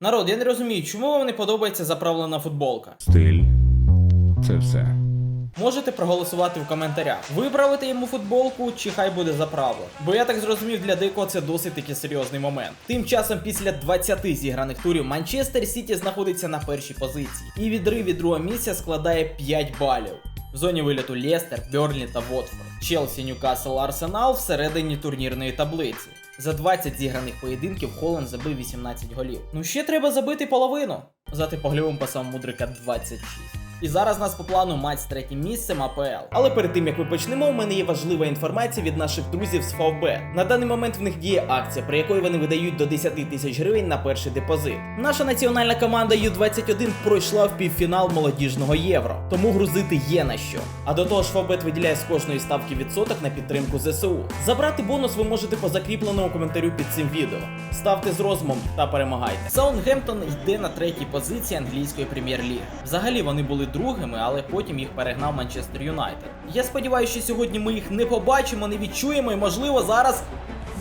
Народ, я не розумію, чому вам не подобається заправлена футболка. Стиль це все. Можете проголосувати в коментарях. Виправити йому футболку чи хай буде заправлено. Бо я так зрозумів, для Дейко це досить таки серйозний момент. Тим часом, після 20 зіграних турів, Манчестер Сіті знаходиться на першій позиції. І відрив від другого місця складає 5 балів. В зоні виліту Лестер, Берлі та Вотфорд. Челсі, Ньюкасл, Арсенал всередині турнірної таблиці. За 20 зіграних поєдинків Холланд забив 18 голів. Ну ще треба забити половину. Зати типогльовим пасом Мудрика 26. І зараз нас по плану матч з третім місцем АПЛ. Але перед тим як ми почнемо, у мене є важлива інформація від наших друзів з ФАВБ. На даний момент в них діє акція, при якої вони видають до 10 тисяч гривень на перший депозит. Наша національна команда Ю-21 пройшла в півфінал молодіжного євро, тому грузити є на що. А до того ж, Фавбет виділяє з кожної ставки відсоток на підтримку ЗСУ. Забрати бонус ви можете по закріпленому коментарю під цим відео. Ставте з розумом та перемагайте. Саутгемптон йде на третій позиції англійської прем'єр-ліги. Взагалі вони були другими, але потім їх перегнав Манчестер Юнайтед. Я сподіваюся, що сьогодні ми їх не побачимо, не відчуємо, і можливо зараз.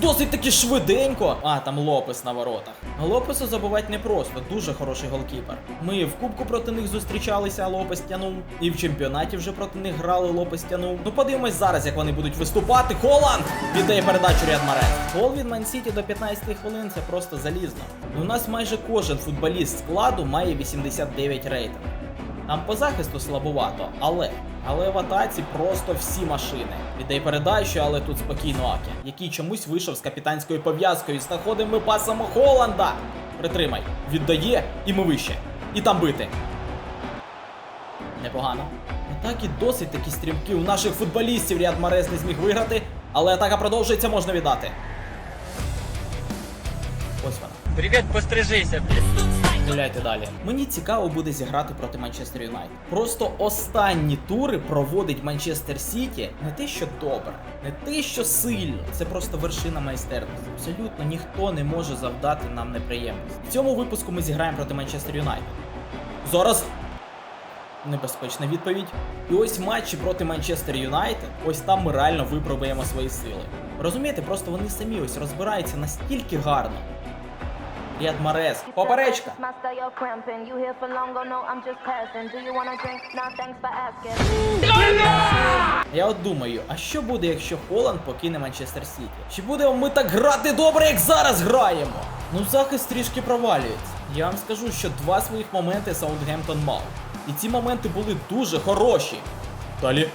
Досить таки швиденько. А, там Лопес на воротах. Лопесу забувати непросто, дуже хороший голкіпер. Ми в кубку проти них зустрічалися, а Лопес тянув. І в чемпіонаті вже проти них грали, Лопес тянув. Ну подивимось зараз, як вони будуть виступати. Холланд! Віддає передачу Ряд Марес. Гол від Мансіті до 15 хвилин це просто залізно. У нас майже кожен футболіст складу має 89 рейтинг. Там по захисту слабувато, але. Але в атаці просто всі машини. Віддай передачу, але тут спокійно Аке, який чомусь вийшов з капітанською пов'язкою. Знаходимо ми пасом Холланда. Притримай. Віддає, і ми вище. І там бити. Непогано. Атаки досить такі стрімкі. У наших футболістів Ряд Марес не зміг виграти, але атака продовжується, можна віддати. Ось вона. Привіт, пострижися. Гуляйте далі. Мені цікаво буде зіграти проти Манчестер Юнайтед. Просто останні тури проводить Манчестер Сіті не те, що добре, не те, що сильно. Це просто вершина майстерності. Абсолютно ніхто не може завдати нам неприємності. В цьому випуску ми зіграємо проти Манчестер Юнайтед. Зараз. Небезпечна відповідь. І ось матчі проти Манчестер Юнайтед. Ось там ми реально випробуємо свої сили. Розумієте, просто вони самі ось розбираються настільки гарно. Ряд Марес. Поперечка. Я от думаю, а що буде, якщо Холланд покине Манчестер Сіті? Чи будемо ми так грати добре, як зараз граємо? Ну, захист трішки провалюється. Я вам скажу, що два своїх моменти Саутгемптон мав. І ці моменти були дуже хороші. Далі.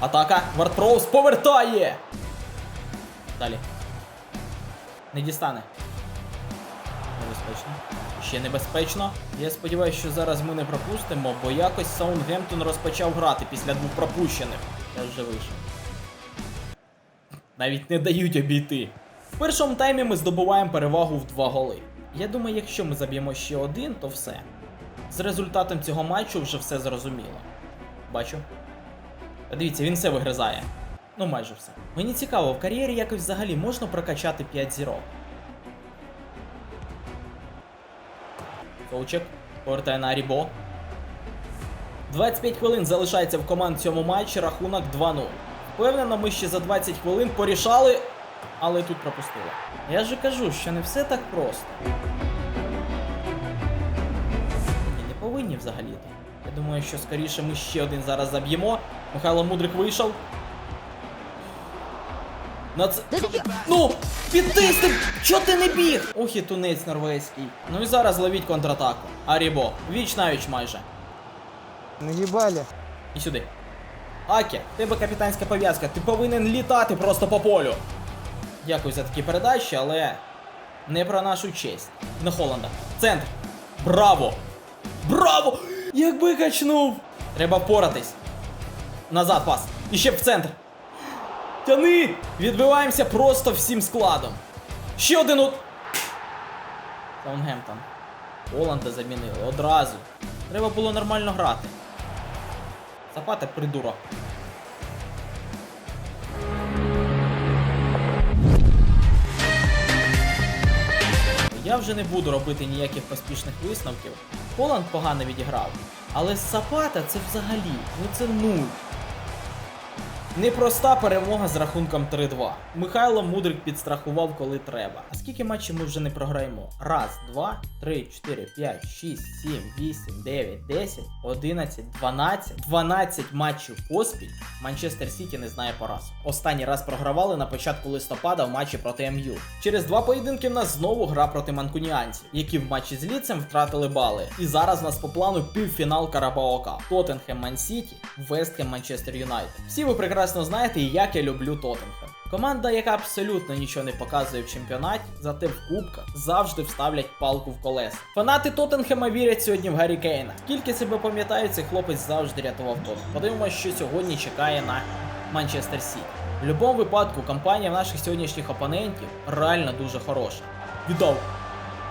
Атака. Вартпроус повертає. Далі. Не дістане. Небезпечно. Ще небезпечно. Я сподіваюся, що зараз ми не пропустимо, бо якось Саундгемптон розпочав грати після двох пропущених. Я вже вийшов. Навіть не дають обійти. В першому таймі ми здобуваємо перевагу в два голи. Я думаю, якщо ми заб'ємо ще один, то все. З результатом цього матчу вже все зрозуміло. Бачу. Дивіться, він все вигризає. Ну, майже все. Мені цікаво, в кар'єрі якось взагалі можна прокачати 5 зірок. Ковчик повертає на Рібо. 25 хвилин залишається в команд цьому матчі, рахунок 2-0. Впевнено, ми ще за 20 хвилин порішали, але тут пропустили. Я же кажу, що не все так просто. Ні, не повинні взагалі-то. Я думаю, що скоріше ми ще один зараз заб'ємо. Михайло Мудрик вийшов. На це... Ну, підтиснув! Чо ти не біг? Ох і тунець норвезький. Ну і зараз ловіть контратаку. Арібо, віч навіч майже. Наїбали. І сюди. Аке, тебе капітанська пов'язка, ти повинен літати просто по полю. Дякую за такі передачі, але не про нашу честь. На Холланда. Центр. Браво! Браво! Якби качнув! Треба впоратись. Назад пас. І ще в центр. Тяни! Відбиваємося просто всім складом. Ще один у... Саунгемптон. Холланда замінили одразу. Треба було нормально грати. Запата придурок. Я вже не буду робити ніяких поспішних висновків. Холланд погано відіграв. Але Сапата це взагалі, ну це нуль. Непроста перемога з рахунком 3-2. Михайло Мудрик підстрахував, коли треба. А скільки матчів ми вже не програємо? Раз, два, три, чотири, п'ять, шість, сім, вісім, дев'ять, десять, одинадцять, дванадцять. 12 матчів поспіль. Манчестер Сіті не знає поразки. Останній раз програвали на початку листопада в матчі проти МЮ. Через два поєдинки в нас знову гра проти манкуніанців, які в матчі з Ліцем втратили бали. І зараз у нас по плану півфінал Карабао Кап. Тоттенхем Ман Сіті, Вестхем Манчестер Юнайтед. Всі ви прекрасно знаєте, як я люблю Тоттенхем. Команда, яка абсолютно нічого не показує в чемпіонаті, зате в кубках завжди вставлять палку в колеса. Фанати Тоттенхема вірять сьогодні в Гаррі Кейна. Скільки себе пам'ятаю, цей хлопець завжди рятував Тоттенхем. Подивимося, що сьогодні чекає на Манчестер Сіті. В будь-якому випадку компанія наших сьогоднішніх опонентів реально дуже хороша. Віддав.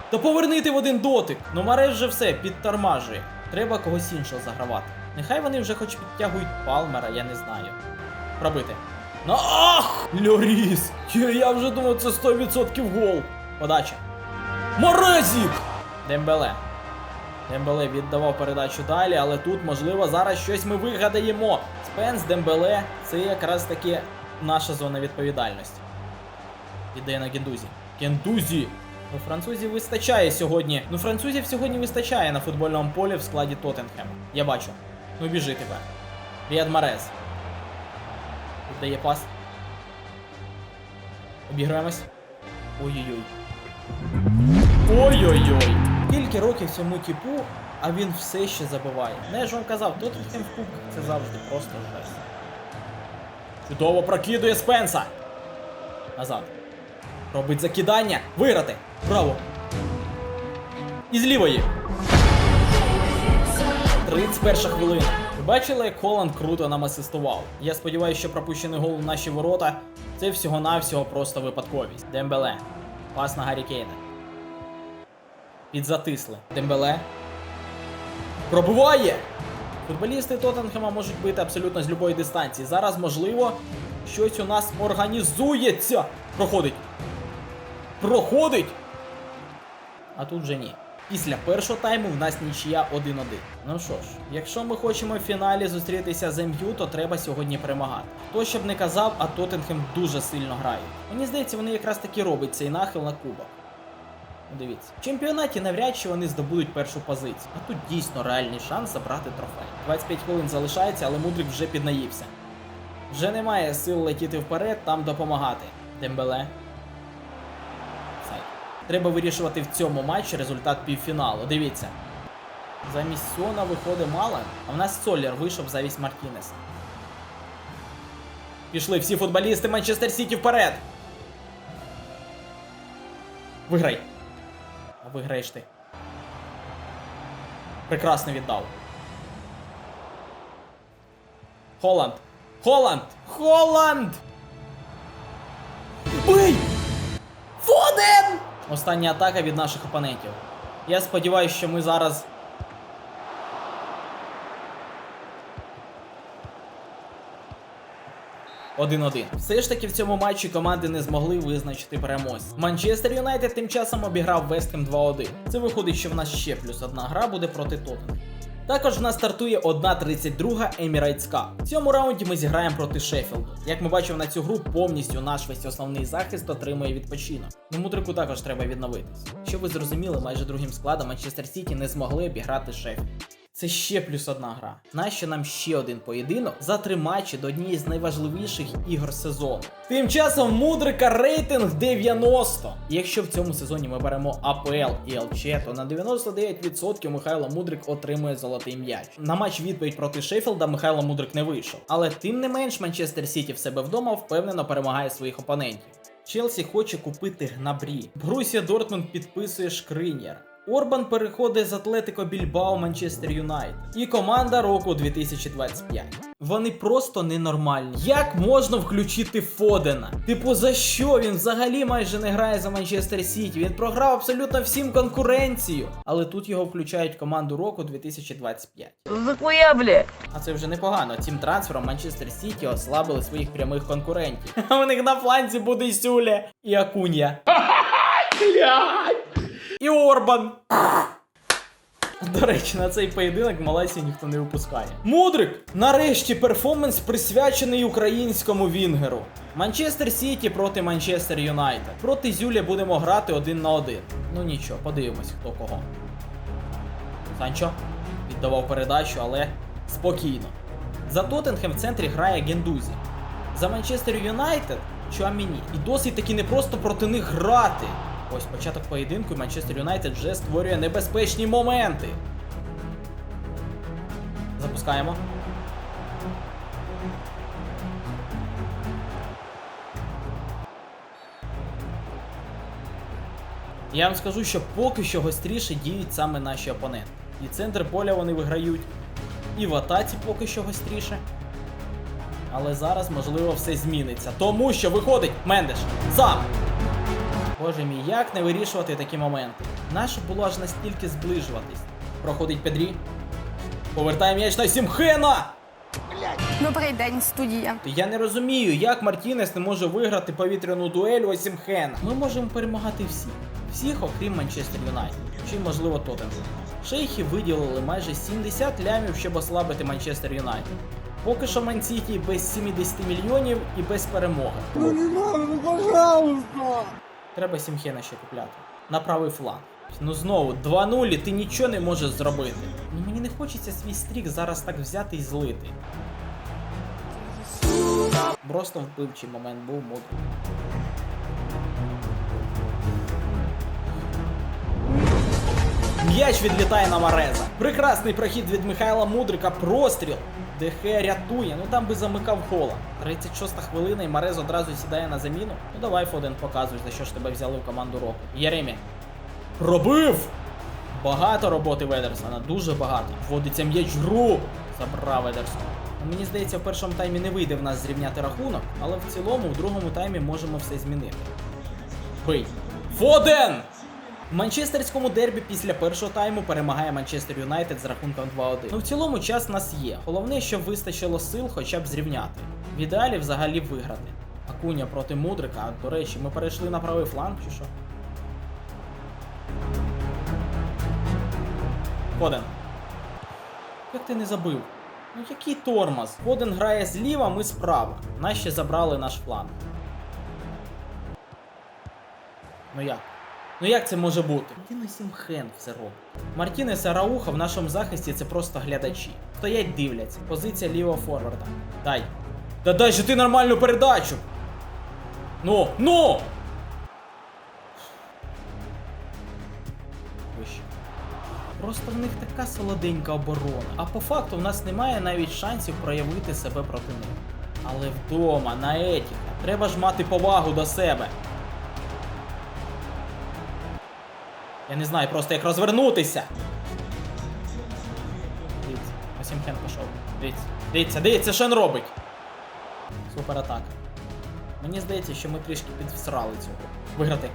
Та поверни ти в один дотик. Ну Мареш вже все, підтормажує. Треба когось іншого загравати. Нехай вони вже хоч підтягують Палмера, я не знаю. Пробити. Ах! Льоріс! Я, вже думав, це 100% гол. Подача. Морезік! Дембеле. Дембеле віддавав передачу далі, але тут, можливо, зараз щось ми вигадаємо. Спенс, Дембеле це якраз таки наша зона відповідальності. Іде на Гендузі. Гендузі! Ну, французів вистачає сьогодні. Ну, французів сьогодні вистачає на футбольному полі в складі Тоттенхема. Я бачу. Ну біжи тепер. Ріад Марез. Віддає пас. Обіграємось. Ой-ой-ой. Ой-ой-ой. Скільки років цьому типу, а він все ще забиває. Не ж вам казав, Тоттенхем в кубках це завжди просто жесть. Чудово прокидує Спенса. Назад. Робить закидання. Виграти. Браво. І з лівої. 31 хвилина. Бачили, як Холланд круто нам асистував? Я сподіваюся, що пропущений гол в наші ворота це всього-навсього просто випадковість. Дембеле. Пас на Гаррі Кейна. Підзатисли. Дембеле. Пробиває! Футболісти Тоттенхема можуть бити абсолютно з любої дистанції. Зараз, можливо, щось у нас організується. Проходить. Проходить! А тут вже ні. Після першого тайму в нас нічия 1-1. Ну що ж, якщо ми хочемо в фіналі зустрітися з МЮ, то треба сьогодні перемагати. Хто щоб не казав, а Тоттенхем дуже сильно грає. Мені здається, вони якраз таки роблять цей нахил на кубок. Дивіться, в чемпіонаті навряд чи вони здобудуть першу позицію. А тут дійсно реальний шанс забрати трофей. 25 хвилин залишається, але Мудрик вже піднаївся. Вже немає сил летіти вперед, там допомагати. Дембеле. Треба вирішувати в цьому матчі результат півфіналу. Дивіться. Замість Сона виходить Малан, а в нас Солєр вийшов замість Мартінеса. Пішли всі футболісти Манчестер Сіті вперед. Виграй. Виграєш ти. Прекрасно віддав. Холланд. Холланд! Холланд! Остання атака від наших опонентів. Я сподіваюся, що ми зараз. Один-один. Все ж таки в цьому матчі команди не змогли визначити переможця. Манчестер Юнайтед тим часом обіграв Вестхем 2-1. Це виходить, що в нас ще плюс одна гра буде проти Тоттенхема. Також в нас стартує 1.32 Emirates Cup. В цьому раунді ми зіграємо проти Шеффілду. Як ми бачимо на цю гру, повністю наш весь основний захист отримує відпочинок. Ну мудрику також треба відновитись. Щоб ви зрозуміли, майже другим складом Манчестер Сіті не змогли обіграти Шеффілд. Це ще плюс одна гра. Нащо нам ще один поєдинок за три матчі до однієї з найважливіших ігор сезону. Тим часом Мудрика рейтинг 90. І якщо в цьому сезоні ми беремо АПЛ і ЛЧ, то на 99% Михайло Мудрик отримує золотий м'яч. На матч відповідь проти Шеффілда Михайло Мудрик не вийшов. Але тим не менш Манчестер Сіті в себе вдома впевнено перемагає своїх опонентів. Челсі хоче купити Гнабрі. Брусія Дортмунд підписує Шкринєр. Орбан переходить з Атлетико Більбао Манчестер Юнайтед. І команда року 2025. Вони просто ненормальні. Як можна включити Фодена? Типу, за що він взагалі майже не грає за Манчестер Сіті? Він програв абсолютно всім конкуренцію. Але тут його включають в команду року 2025. Захуя, бля? А це вже непогано. Цим трансфером Манчестер Сіті ослабили своїх прямих конкурентів. А у них на фланзі буде Сюля і Акунья. І Орбан. До речі, на цей поєдинок Малайсію ніхто не випускає. Мудрик! Нарешті перформанс присвячений українському Вінгеру. Манчестер Сіті проти Манчестер Юнайтед. Проти Зюля будемо грати один на один. Ну нічого, подивимось, хто кого. Санчо віддавав передачу, але спокійно. За Тоттенхем в центрі грає Гендузі. За Манчестер Юнайтед Чуаміні. І досить таки не просто проти них грати. Ось початок поєдинку і Манчестер Юнайтед вже створює небезпечні моменти. Запускаємо. Я вам скажу, що поки що гостріше діють саме наші опоненти. І центр поля вони виграють, і в атаці поки що гостріше. Але зараз, можливо, все зміниться. Тому що виходить Мендеш сам. Боже мій, як не вирішувати такі моменти? Наше було аж настільки зближуватись. Проходить Педрі. Повертає м'яч на Сімхена! Добрий день, студія. Я не розумію, як Мартінес не може виграти повітряну дуель у Сімхена. Ми можемо перемагати всіх. Всіх, окрім Манчестер Юнайтед. Чи можливо Тоттенхем. Шейхи виділили майже 70 лямів, щоб ослабити Манчестер Юнайтед. Поки що Мансіті без 70 мільйонів і без перемоги. Ну не надо, ну пожалуйста! Треба Сімхена ще купляти. На правий фланг. Ну знову 2-0 і ти нічого не можеш зробити. Ну мені не хочеться свій стрік зараз так взяти і злити. Просто вбивчий момент був мудрий. М'яч відлітає на Мареза. Прекрасний прохід від Михайла Мудрика. Простріл. Дехе рятує. Ну там би замикав хола. 36 хвилина і Марез одразу сідає на заміну. Ну давай, Фоден, показуй, за що ж тебе взяли в команду року. Єремі. Пробив! Багато роботи Ведерсона, дуже багато. Вводиться м'яч в гру. Забрав Ведерсон. Ну, Мені здається, в першому таймі не вийде в нас зрівняти рахунок, але в цілому в другому таймі можемо все змінити. Бий. Фоден! В манчестерському дербі після першого тайму перемагає Манчестер Юнайтед з рахунком 2-1. Ну в цілому час нас є. Головне, щоб вистачило сил хоча б зрівняти. В ідеалі взагалі виграти. Акуня проти Мудрика. До речі, ми перейшли на правий фланг чи що? Фоден. Як ти не забив? Ну який тормоз? Фоден грає зліва, ми справа. Ще забрали наш фланг. Ну як? Ну як це може бути? Діно Сімхен все робить. Мартінес і Рауха в нашому захисті це просто глядачі. Стоять дивляться. Позиція лівого форварда. Дай. Да дай же ти нормальну передачу! Ну, ну! Вище. Просто в них така солоденька оборона. А по факту в нас немає навіть шансів проявити себе проти них. Але вдома, на етіка, треба ж мати повагу до себе. Я не знаю просто як розвернутися. Дивіться, Осімхен пішов. Дивіться, дивіться, дивіться, що він робить. Супер атака. Мені здається, що ми трішки підсрали цього. Виграти.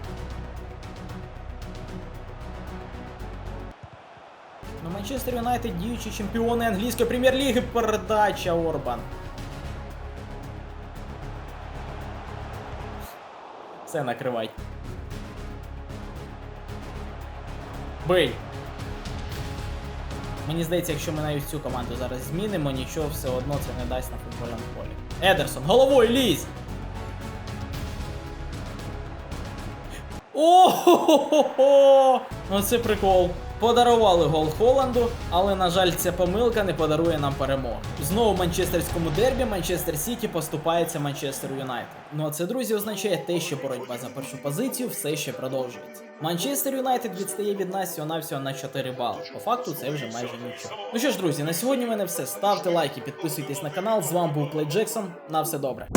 Ну, Манчестер Юнайтед діючі чемпіони англійської прем'єр-ліги. Передача Орбан. Все накривай. Бий. Мені здається, якщо ми навіть цю команду зараз змінимо, нічого все одно це не дасть на футбольному полі. Едерсон, головою лізь! О-хо-хо-хо! Ну це прикол. Подарували гол Холланду, але на жаль, ця помилка не подарує нам перемогу. Знову в манчестерському дербі Манчестер Сіті поступається Манчестер Юнайтед. Ну а це, друзі, означає те, що боротьба за першу позицію все ще продовжується. Манчестер Юнайтед відстає від нас всього навсього на 4 бали. По факту це вже майже нічого. Ну що ж, друзі, на сьогодні в мене все. Ставте лайки, підписуйтесь на канал. З вами був Плей Джексон. На все добре.